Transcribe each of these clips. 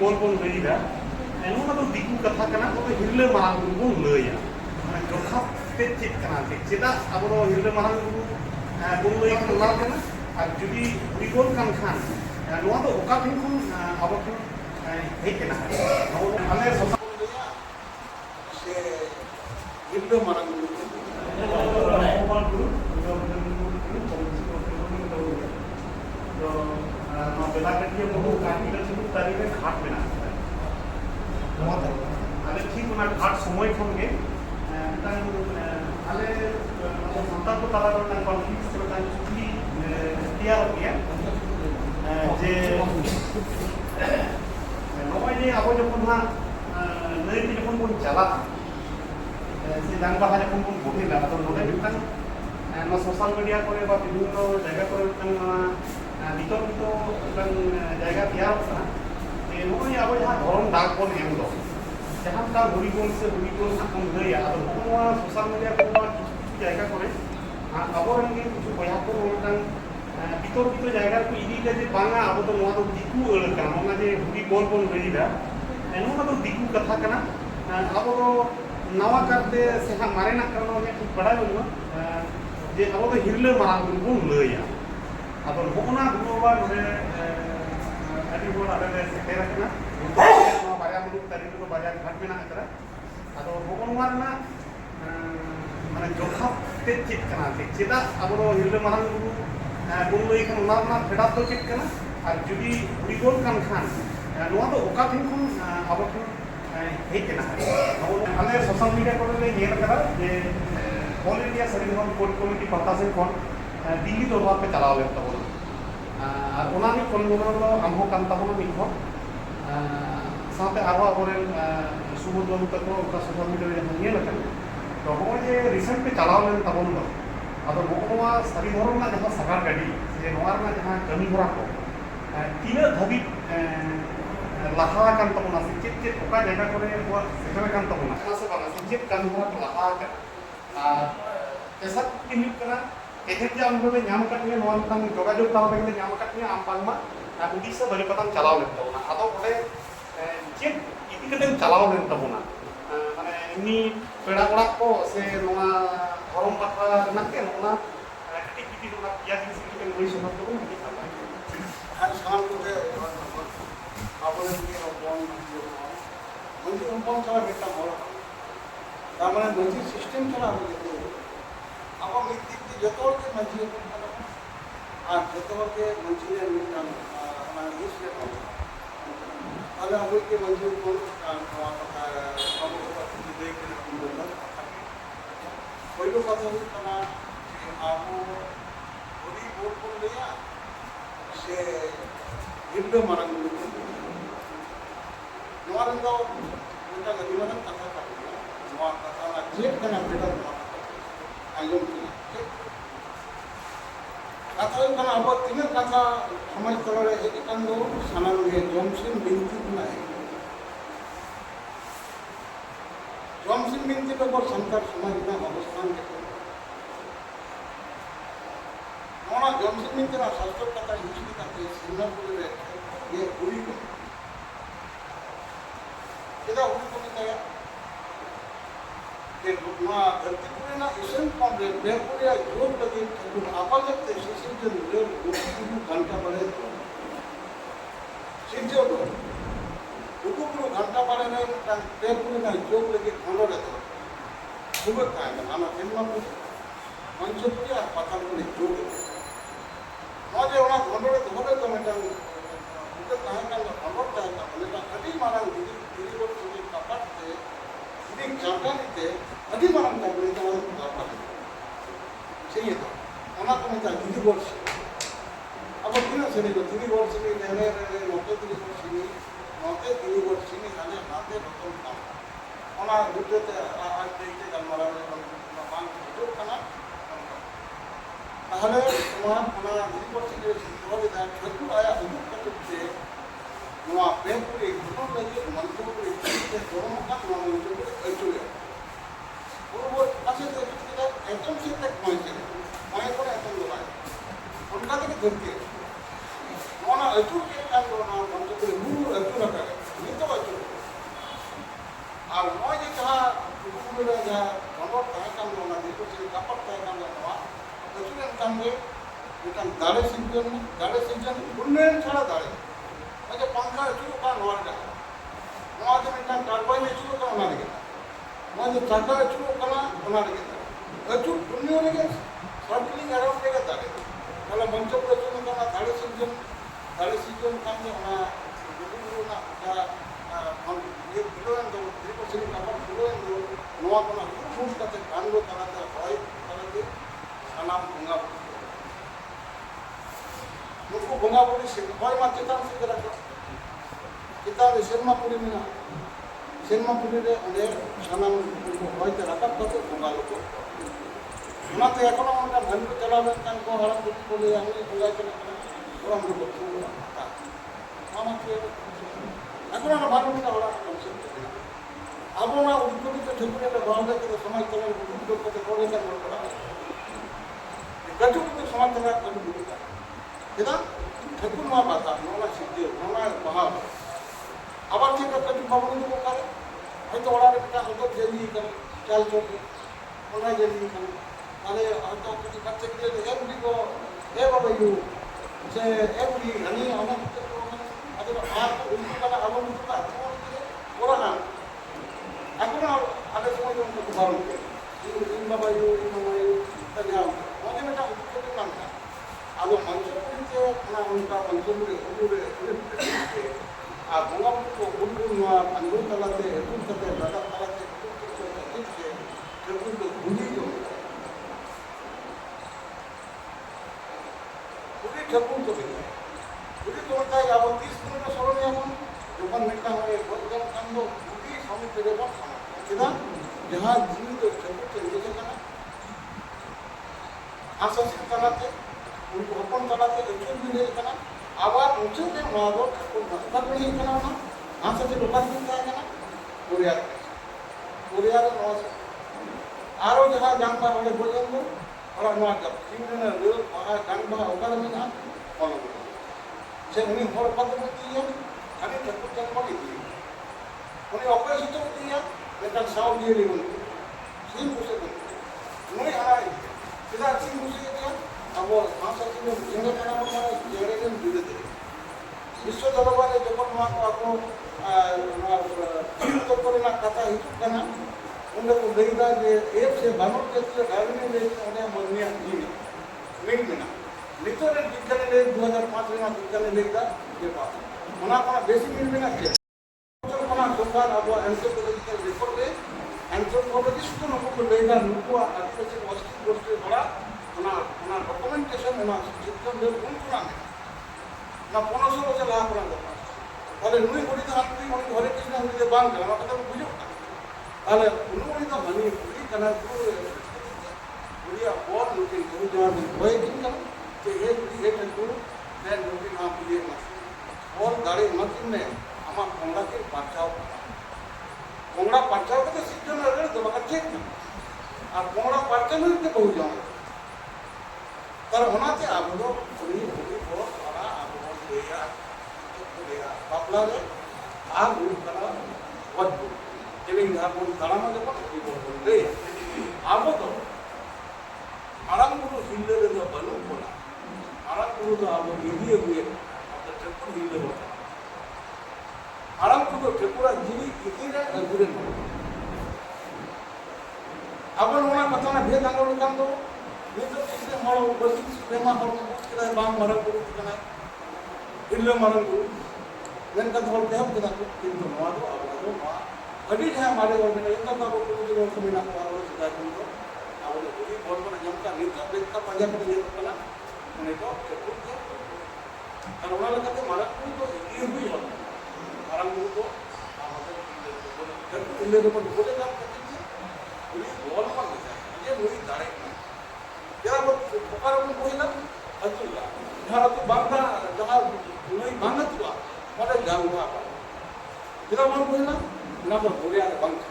కోల్పోయిరా ఏమన్నా దిక్కు కథ కన్నా ఒక హిర్లే మహాగురువు లేయా మన జోఖా పెచ్చిత్ కన్నా చెదా అబరో హిర్లే మహాగురువు কোন লই কোন লাভ কনা আর যদি বিগল কান খান নোয়া তো ওকা ঠেন কোন আবার কোন হেক না মানে সব সে హిర్లే মহাগুরু তো বেলা কাটিয়ে ᱢᱟᱱᱮ ᱵᱷᱟᱨ ᱥᱚᱢᱚᱭ ᱠᱷᱚᱱ ᱜᱮ ᱢᱤᱫᱴᱟᱝ ᱟᱞᱮ ᱟᱵᱚ ᱥᱟᱱᱛᱟᱲ ᱠᱚ ᱛᱟᱞᱟᱨᱮ ᱢᱤᱫᱴᱟᱝ ᱠᱚᱱᱯᱷᱤᱭᱩᱡ ᱥᱮ ᱢᱤᱫᱴᱟᱝ ᱪᱩᱠᱞᱤ ᱛᱮᱭᱟᱨᱚᱜ ᱜᱮᱭᱟ ᱡᱮ ᱱᱚᱜᱼᱚᱭ ᱡᱮ ᱟᱵᱚ ᱡᱚᱠᱷᱚᱱ ᱦᱟᱸᱜ ᱱᱟᱹᱭᱛᱮ ᱡᱚᱠᱷᱚন ᱵᱚᱱ ᱪᱟᱞᱟᱜᱼᱟ ᱥᱮ ᱰᱟᱝ ᱵᱟᱦᱟ ᱡᱚᱠᱷᱚᱱ ᱵᱚᱱ ᱵᱚᱦᱮᱞᱟ ᱟᱫᱚ ᱱᱚᱰᱮ ᱢᱤᱫᱴᱟᱝ ᱱᱚᱣᱟ সোশ্ᱟল মিডিয়া করে বা বিভিন্ন জায়গা করে মিᱫᱴᱟᱝ ᱱᱚᱣᱟ বিতর্কিত মিᱫᱴᱟᱝ জায়গা ᱛᱮᱭᱟᱨᱚᱜ ᱠᱟᱱᱟ ᱱᱚᱜᱼᱚᱭ ᱟᱵᱚ ᱡᱟᱦᱟᱸ ᱫᱷᱚᱨᱚᱢ ᱰᱟᱠ ᱵᱚᱱ ᱮᱢ ᱫᱚ जहाँ हरिबोल से हरिबोल साकम लैया अब सोशल मीडिया को जैगा को अब कुछ बया को বিতর্কিত জায়গা को इदी যে বাঙা अब तो नोआ तो दिकू अड़ कना ओना जे हुडी बोल बोल रेदा नोआ तो दिकू कथा कना अब तो नवा करते से हा मारे ना करना में ठीक बड़ा बोलना जे अब तो हिरले मारा बोल बोल लैया अब नोना गुनोबा नोरे ᱪᱮᱫᱟᱜ ᱟᱵᱚ ᱦᱤᱨᱞᱟᱹ ᱢᱟᱨᱟᱝ ᱵᱩᱨᱩ ᱵᱚᱱ ᱞᱟᱹᱭ ᱠᱷᱟᱱ ᱚᱱᱟ ᱨᱮᱱᱟᱜ ᱯᱷᱮᱰᱟᱛ ᱫᱚ ᱪᱮᱫ ᱠᱟᱱᱟ ᱟᱨ ᱡᱩᱫᱤ ᱦᱩᱲᱤᱜᱚᱞ ᱠᱟᱱ ᱠᱷᱟᱱ ᱱᱚᱣᱟ ᱫᱚ ᱚᱠᱟ ᱴᱷᱮᱱ ᱠᱷᱚᱱ ᱟᱵᱚ ᱴᱷᱮᱱ ᱦᱮᱡ ᱮᱱᱟ ᱟᱞᱮ ᱥᱳᱥᱟᱞ ᱢᱤᱰᱤᱭᱟ ᱠᱚᱨᱮ ᱞᱮ ᱧᱮᱞ ᱟᱠᱟᱫᱟ ᱡᱮ ᱚᱞ ᱤᱱᱰᱤᱭᱟ ᱥᱟᱹᱨᱤ ᱫᱷᱚᱨᱚᱢ ᱠᱳᱰ ᱠᱚᱢᱤᱴᱤ ᱯᱟᱦᱴᱟ ᱥᱮᱫ ᱠᱷᱚᱱ দিল্লি দরবার পে চালাও লেন তাবো ᱟᱨ ᱚᱱᱟ ᱨᱤᱱᱤᱡ ᱠᱚᱱᱵᱷᱮᱱᱚᱨ ᱫᱚ ᱟᱢ ᱦᱚᱸ ᱠᱟᱱ ᱛᱟᱵᱚᱱᱟ ᱢᱤᱫ ᱦᱚᱲ ᱥᱟᱶᱛᱮ ᱟᱨᱦᱚᱸ ᱟᱵᱚᱨᱮᱱ ᱥᱩᱵᱚᱫ ᱵᱟᱹᱵᱩ ᱛᱟᱠᱚ ᱚᱱᱠᱟ ᱥᱳᱥᱟᱞ ᱢᱤᱰᱤᱭᱟ ᱨᱮ ᱡᱟᱦᱟᱸ ᱧᱮᱞ ᱟᱠᱟᱱᱟ ᱛᱚ ᱱᱚᱜᱼᱚᱭ ᱡᱮ ᱨᱤᱥᱮᱱᱴ ᱯᱮ ᱪᱟᱞᱟᱣ ᱞᱮᱱ ᱛᱟᱵᱚᱱ ᱫᱚ ᱟᱫᱚ ᱱᱚᱜᱼᱚᱭ ᱥᱟᱹᱨᱤ ᱫᱷᱚᱨᱚᱢ ᱨᱮᱱᱟᱜ ᱡᱟᱦᱟᱸ ᱥᱟᱜᱟᱲ ᱜᱟᱹᱰᱤ ᱥᱮ ᱱᱚᱣᱟ ᱨᱮᱱᱟᱜ ᱡᱟᱦᱟᱸ ᱠᱟᱹᱢᱤ ᱦᱚᱨᱟ ᱠᱚ ᱛᱤᱱᱟᱹᱜ ᱫᱷᱟᱹᱵᱤᱡ ᱞᱟᱦᱟ ᱟᱠᱟᱱ ᱛᱟᱵᱚᱱᱟ ᱥᱮ ᱪᱮᱫ ᱪᱮᱫ ᱚᱠᱟ ᱡᱟᱭᱜᱟ ᱠᱚᱨᱮ ᱟᱵᱚᱣᱟᱜ ᱥᱮᱴᱮᱨ ᱟᱠᱟᱱ ᱛᱟᱵᱚᱱᱟ ᱥᱮ ᱵᱟᱝᱟ ᱥᱮ ᱪᱮᱫ ᱠᱟᱹᱢᱤ ᱦᱚᱨᱟ ᱠᱚ ᱞᱟᱦᱟ ᱟᱠᱟᱱᱟ ᱟᱨ ᱛᱮᱥᱟᱨ ᱠᱩᱠᱞᱤ ᱦᱩᱭᱩᱜ ᱠᱟᱱᱟ එදෙක්ද අමුමේ ඥාමකටනේ නොවන් තම ජොගජොත් තවකේ ඥාමකටනේ අම්පන්ම අකුඩිස බලපතම් චලාවලෙන් තවුනා අද ඔබේ චෙක් ඉතිකටෙන් චලාවලෙන් තවුනා মানে এমনি পেড়া কড়া কো, সে নোয়া গরম পাতা না কে নোনা একটি কিটি নোনা পিয়া জিনিস কিটি কই সমাজ তো কোন কিটি খাবা আর সামান করে আপনাদের নিয়ে বন মন্দির বন ছাড়া বেটা মরা তার মানে নদীর সিস্টেম ছাড়া আমি আমার মৃত্যু ಜೊತೆಯವ್ರಿಗೆ ಮಂಚೂರಿಯನ್ ಆ ಜೊತೆಯವ್ರಿಗೆ ಮಂಚೂರಿಯನ್ ನಾನು ನಾನು ಈಸ್ಟೇ ಅಲ್ಲ ಅವರಿಗೆ ಮಂಚೂರಿಯನ್ पहिलो कथा হলো তারা যে আমো ওই বোর্ড করলে সে ভিন্ন মারাঙ্গুলো নওয়ারঙ্গাও ওটা গরিবানের কথা কথা নওয়ার কথা যে কেন বেটা একদম ಕಥೆಯಿಂದ ಅವತ್ತಿನ ಕಥಾ ಸಮರ್ಥರೊಳಗೆ ತಂದು ನನಗೆ ಜೋಮ್ಸಿನ್ ಬಿಂತಿದ್ದು ನಾಯಿ জমসিন বিনতির ওপর সন্তান সমাজটা অবস্থান আমরা জমসিন বিনতির শাস্ত্রের কথা হিসেবে তাকে সিঙ্গাপুরের যে গুলি এটা ما تذكرنا اسم قبل بيقول يوم الذي تكون أقل تشيسين جنرال وكل غنطة بلد سيجو وكل غنطة بلد بيقولنا يوم الذي خلو رتو খুবই কায়দা আমার হেলমাপুর পঞ্চপুরি আর পাথালপুরি যোগ আমাদের ওরা ঘটনা ধরে তো এটা উঠে তাহাকা খবর তাহাকা মানে এটা খাটি মারা দিদি দিদি করছে কাপাটতে দিদি চাটা নিতে জাগানিতে আদি মারাং কাপড়ে তাহলে কাপাতে সেই তো ওনা তো মেটা দিদি বলছি। আবার কিনা সেরে দিদি বলছি নেনে নতে দিদি বলছি নতে দিদি বলছি জানে নাতে নতুন কাম ওনা দুটোতে আজ দেখতে দুটো কানা তাহলে তোমার ওনা দিদি বলছি যে সিদ্ধভাবে দেয় ঠাকুর আয়া হুজুর কাছে নোয়া বেপুরি ঘটন লাগে মন্ত্রপুরি চিন্তে ধর্মকা নোয়া মন্ত্রপুরি ঐচুলে পূর্ব কাছে দেখতে একদম চিন্তা পয়েন্টে মনে করে একদম দোলায় অনকা থেকে ধরতে নোয়া ঐচুল কে কান নোয়া মন্ত্রপুরি গুরু ঐচুল কারে సింఛన్ దడ సింఛన్ ఉన్నేం చడ దాడి అయితే పంకాలు చూపాను వంట మోది మింటాను టర్బైన్ చూపుతా ఉన్నాడు కదా మోది చక్కగా చూపుతా ఉన్నాడు కదా వచ్చు పుణ్యానికి సర్కిలింగ్ అరౌండ్ కదా దాడి వాళ్ళ మంచి ప్రచురణ కన్నా దడ సింఛన్ దడ సింఛన్ కానీ మన గురువు మనం పిల్లలందు తిరుపతి కాబట్టి పిల్లలందు నువ్వు అక్కడ చూసుకొస్తే కళ్ళు తనంత బాయ్ తనంది అలా నువ్వు గుమాపుడి పోయి మా చిత్తాన్ని సిగ్గురక్క చిత్తాన్ని సినిమాపుడి మీద సినిమాపుడిరే ఉండే మనం పోయితే రకకపోతే గుమాలకు మనకు ఎక్కడ ఉంటాం బండి తెలవలేదు కనుక హరం పెట్టుకోలేదు అన్ని గులాయిపోయిన అందుకు మనకి এখন మన బాగుంటే అవడా আমরা উদ্যোগিত ঝুঁকিটা গণতান্ত্রিক সমর্থন উদ্যোগ করতে করে কেন করা গঠনকে সমর্থন করতে లేదా ఠకుర్మా బాధ నోలా సిద్ధి నోలా మహాభ আবার ঠিক একটা খবর দেবো কারে হয়তো ওরা একটা হয়তো জেলি এখানে, চাল চলবে। ওরা জেলি এখানে। তাহলে হয়তো কিছু কাছে গিয়ে এর দিব এ বাবা ইউ, সে এর দি আমি অনেক আগে আর উল্টো কাটা আবার উল্টো কাটা ওরা না এখন আগের সময় যেমন ভালো বাবা ইউ বাবা ইউ, তাহলে আমাদের এটা উল্টো কাটা 아, 뭐, 먼저 현재 하나니까 원점으로 오늘의 오늘의 아, 공항부터 온분과 반동 달라대, 애동달라대, 나가 달라대, 그렇게 결국도 본인이 없다. 우리 결국도 되네. 우리 돌아가야 하고, 디스트로가 서로 하면, 요번 맥당에 원점 상도 우리 성들에만 상하. 그다 내가 지금도 결국도 이렇게 생각하나? 아서 생각하나? রোপণ করাতে রেখে দিলে এখানে। আবার মুছেতে নগদ তারপরে এখানে না আচ্ছা যে লোকাল দিতে এখানে। কোরিয়ার কোরিয়ারে নেওয়া আরও যারা জানবা হলে পর্যন্ত ওরা নেওয়া যাবে। ইউনিয়নের রেল, ভাড়া জানবা ওখানে না ফলো সে উনি হর পথে দিয়ে আমি ঠাকুর জন্মকে দিয়ে উনি অপরিচিত দিয়ে একটা সাউ দিয়ে নেবেন সেই বসে উনি হারাই সেটা সেই বসে ಹಾಗೂ ಮಾಂಸವನ್ನು ಜೀವನವನ್ನು ಜಗಡಿಯನ್ನು ನೀಡಿದೆ ವಿಶ್ವ ದರಬಾರಿ ಜಪಾನ್ ಮಾತು ಹಾಗೂ ತಪ್ಪಲಿನ ಕಥಾ ಇಷ್ಟನ ಉಂಡಕ್ಕೂ ಬೆಳಿಗ್ಗೆ ಏಪ್ಸೆ ಬನೋ ಕ್ಷೇತ್ರ ಡೈವಿಂಗ್ ರೇಸ್ನೇ ಮೊನ್ನೆ ಜೀವಿ ಮಿಂಗ್ಮಿನ ভিতরে বিজ্ঞানী লেগ দু হাজার পাঁচ রেনা বিজ্ঞানী লেগটা যে পাঁচ ওনা কোনো বেশি মিলবে না কোনো দোকান আবহাওয়া অ্যান্থ্রোপোলজিক্যাল রেকর্ডে অ্যান্থ্রোপোলজিস্ট নম্বর লেগা নুকুয়া আদিবাসী ওনার ডকুমেন্টেশন ওনার চিত্রদের কোন কোরআন না পনেরোশো বছর লাগা কোরআন দরকার তাহলে নুই গণিত হাত তুই অনেক হরে কৃষ্ণ হরিতে বান কেন আমার কথা বুঝে তাহলে অনুগণিত হানি কুড়ি কেন উড়িয়া বর নতুন গরু দেওয়ার ভয় কিন্তু তো এ যদি এটা করু দেন নতুন না বুঝিয়ে না বর গাড়ি নতুন নেই আমার কংলাকে বাঁচাও। কংলা বাঁচাও কিন্তু সিদ্ধ না তোমাকে ঠিক না। আর কংলা বাঁচানো কিন্তু বহু জানা तर ᱚᱱᱟᱛᱮ ᱟᱵᱚ ᱫᱚ ᱩᱱᱤ ᱩᱱᱤ ᱠᱚ ᱚᱱᱟ ᱟᱵᱚ ᱵᱚᱱ ᱟᱨ ᱦᱩᱭᱩᱜ ᱠᱟᱱᱟ ᱜᱚᱡ ᱵᱚᱱ ᱛᱮᱵᱮᱧ ᱡᱟᱦᱟᱸ ᱵᱚᱱ ᱟᱵᱚ ᱫᱚ ᱢᱟᱨᱟᱝ ᱵᱩᱨᱩ ᱦᱤᱞᱟᱹ ᱨᱮᱫᱚ ᱵᱟᱹᱱᱩᱜ ᱵᱚᱱᱟ ᱢᱟᱨᱟᱝ ᱵᱩᱨᱩ ᱫᱚ ᱟᱵᱚ ᱤᱫᱤ ᱟᱹᱜᱩᱭᱮᱫ ᱟᱵᱚ ᱴᱷᱟᱹᱠᱩᱨ ᱦᱤᱞᱟᱹ ᱵᱚᱱ ᱢᱟᱨᱟᱝ ᱵᱩᱨᱩ ᱫᱚ ᱴᱷᱟᱹᱠᱩᱨᱟᱜ ᱡᱤᱣᱤ ᱤᱫᱤᱨᱮ ᱟᱹᱜᱩᱨᱮᱱ ᱟᱵᱚ ᱱᱚᱣᱟ ᱠᱟᱛᱷᱟ ᱵᱷᱮᱫ ᱟᱸᱜᱚᱞ ᱞᱮᱠᱷᱟᱱ ᱫᱚ ᱱᱤᱛᱚᱜ ಮಾಡೋ ಬಸ್ ಪ್ರೇಮ ಹೊರಗೆ ಬಾಂಬ್ ಹೊರಗೆ ಹೋಗ್ತಿದ್ದಾನೆ ಇಲ್ಲೇ ಮರಗಳು ಎಂಕಂತ ಹೊರಗೆ ಹೋಗ್ತಿದ್ದಾನೆ ಇಂದು ಮಾಡು ಅವರು ಮಾ ಅಡಿಗೆ ಹ್ಯಾ ಮಾಡಿ ಹೋಗ್ಬೇಕು ಎಂಕಂತ ಹೋಗ್ತಿದ್ದೀವಿ ಒಂದು ಮೀನು ಹಾಕೊಂಡು ಅವರು ಹುಡುಗಿ ಬೋರ್ಬನ ಜಮಕ ನಿಂತ ಬೆಂಕ ಪಂಜಾಬ್ ಏನ್ಪಲ್ಲ ಮನೆಗೋ ಕೆಟ್ಟು ನಾನು ಒಳಗತ್ತೆ ಮರಕ್ಕೂ ಇಲ್ಲಿಗೂ ಇಲ್ಲ ಮರಕ್ಕೂ ಇಲ್ಲೇ ಬಂದು ಬೋಲೆ ನಾವು ಕಟ್ಟಿದ್ವಿ ಹುಡುಗಿ ಬೋಲ್ ಮಾಡಿದ್ದೆ ಅದೇ ಹುಡುಗಿ ದಾರೆ وقال مهلا أتولا نهارة باندا جهار بنوي باندا توا ولا جاوا با كذا ما مهلا نبى بوري على بانك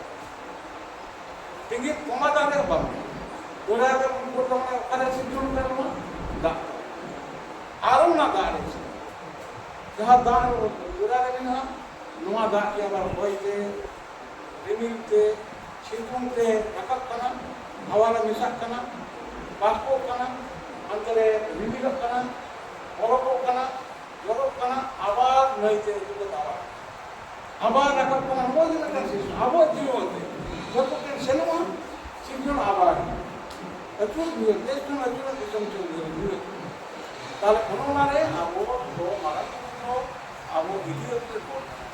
تيجي كما دارا بانك بوري على بوري على كذا سيجون كلام دا আরও না দা রয়েছে যাহা দা বোঝা গেলে না নোয়া দা কি আবার হইতে রিমিলতে শিল্পতে একাক কানা হাওয়ালা মিশাক কানা বাষ্প কানা অঞ্চলে হিন্দিলখানা বরফখানা বরফখানা আবার নদীতে এগুলো দেওয়া আবার একখানা আবর্জনা আবার জীবনতে যতক্ষণ সিনেমা সেগুলো আবার এত বিয়ে দেশটা এগুলো দেশম চলবে তাহলে কোনো মানে আবহাওয়া মারাত্মক আবহাওয়া মানে ইতিহাসের বর্ণনা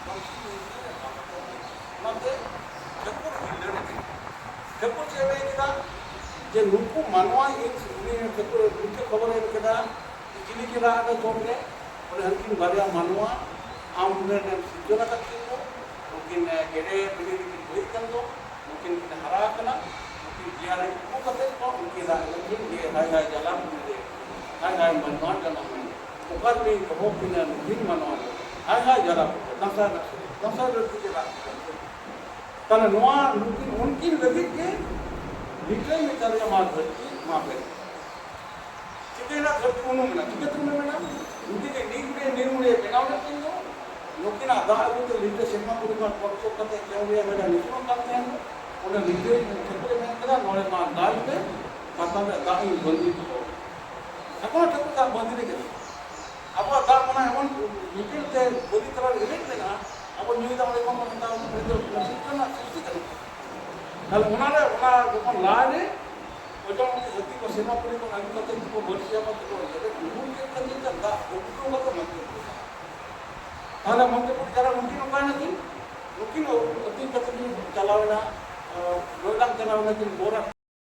আমাদের ঠেকুর হিন্দু ঠেকুর ছেলে কিনা ᱡᱮ ᱱᱩᱠᱩ ᱢᱟᱱᱣᱟ ᱤᱧ ᱠᱷᱟᱹᱯᱟᱹᱨᱤ ᱱᱩᱠᱩ ᱠᱷᱚᱵᱚᱨ ᱮᱢ ᱠᱮᱫᱟ ᱪᱤᱞᱤ ᱠᱮᱫᱟ ᱟᱫᱚ ᱡᱚᱢ ᱨᱮ ᱚᱱᱮ ᱩᱱᱠᱤᱱ ᱵᱟᱨᱭᱟ ᱢᱟᱱᱣᱟ ᱟᱢ ᱨᱮᱱ ᱥᱤᱨᱡᱚᱱ ᱟᱠᱟᱫ ᱠᱤᱱ ᱫᱚ ᱱᱩᱠᱤᱱ ᱜᱮᱰᱮ ᱵᱤᱞᱤ ᱨᱮᱠᱤᱱ ᱦᱩᱭ ᱠᱟᱱ ᱫᱚ ᱱᱩᱠᱤᱱ ᱠᱤᱱ ᱦᱟᱨᱟ ᱟᱠᱟᱱᱟ ᱱᱩᱠᱤᱱ ᱡᱤᱭᱟ ᱨᱮ ᱩᱠᱩ ᱠᱟᱛᱮᱫ ᱠᱚ ᱩᱱᱠᱤᱱ ᱨᱟᱜ ᱞᱟᱹᱜᱤᱫ ᱜᱮ ᱦᱟᱭ ᱦᱟᱭ ᱡᱟᱞᱟ ᱢᱩᱱᱤᱨᱮ ᱦᱟᱭ ᱦᱟᱭ ᱢᱟᱱᱣᱟ ᱡᱟᱞᱟ ᱢᱩᱱᱤ ᱚᱠᱟᱨ ᱨᱮ ᱫᱚᱦᱚ ᱠᱤᱱᱟ ᱱᱩᱠᱤᱱ ᱢᱟᱱᱣᱟ ᱫᱚ ᱦᱟᱭ ᱦᱟᱭ ᱡᱟᱞᱟ ᱢᱩᱱᱤ ᱱᱟᱥᱟ ᱱᱟᱥᱟ ᱱᱟᱥᱟ ᱨᱮ ᱛᱟᱦᱚᱞᱮ ᱱᱚᱣᱟ ᱱᱩᱠᱤᱱ ᱩᱱᱠᱤᱱ ᱞᱟᱹᱜᱤᱫ ᱜᱮ mah berarti kita nak kerja unum nak kita tu mana mungkin ni ni ni ni benar nak tu mungkin ada aku tu lihat semua pun kan waktu kata jauh dia mana ni semua kan kan udah lihat kita mana kita nolak mah dah itu kata dah ini bandi tu aku nak cakap tak bandi ni kita apa dah mana emang mungkin te bodi terlalu kalau mana ada orang depan lain, macam orang yang hati kosong apa pun yang kita itu bukan siapa tu orang. Jadi umum yang kita jadi tak, umum tu orang tu macam mungkin orang mana tu, mungkin orang hati kosong jalan na, orang jalan na tu borak.